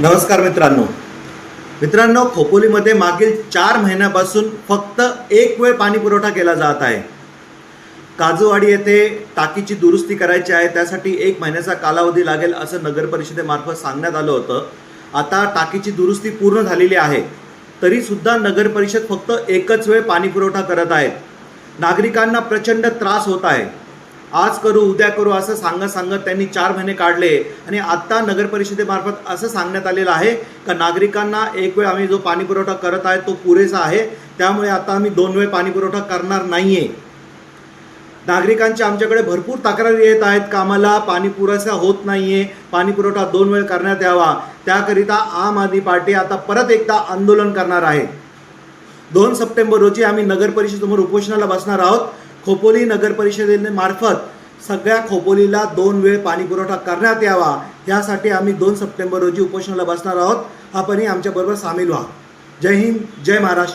नमस्कार मित्रांनो. मित्रांनो खोपोलीमध्ये मागील चार महिन्यापासून फक्त एक वेळ पाणी पुरवठा केला जात आहे. काजूवाडी येथे टाकीची दुरुस्ती करायची आहे त्यासाठी एक महिन्याचा कालावधी लागेल असं नगर परिषदेमार्फत सांगण्यात आलं होतं. आता टाकीची दुरुस्ती पूर्ण झालेली आहे. तरीसुद्धा नगरपरिषद नगर परिषद फक्त एकच वेळ पाणी पुरवठा करत आहेत. नागरिकांना प्रचंड त्रास होत आहे. आज करू उद्या करू असं सांगत सांगत त्यांनी चार महिने काढले. आणि आत्ता नगर परिषदेमार्फत असं सांगण्यात आलेलं आहे का नागरिकांना एक वेळ आम्ही जो पाणीपुरवठा करत आहे तो पुरेसा आहे. त्यामुळे आता आम्ही दोन वेळ पाणीपुरवठा करणार नाही आहे नागरिकांच्या आमच्याकडे भरपूर तक्रारी येत आहेत का आम्हाला पाणी पुरेसा होत नाही आहे पाणीपुरवठा दोन वेळ करण्यात यावा. त्याकरिता आम आदमी पार्टी आता परत एकदा आंदोलन करणार आहे. दोन सप्टेंबर रोजी आम्ही नगर परिषदेसमोर उपोषणाला बसणार आहोत. खोपोली नगर परिषदेने मार्फत सगळ्या खोपोलीला दोन वेळ पाणी पुरवठा करण्यात यावा. यासाठी आम्ही दोन सप्टेंबर रोजी उपोषणाला बसणार आहोत. आपणही आमच्याबरोबर सामील व्हा. जय हिंद जय महाराष्ट्र.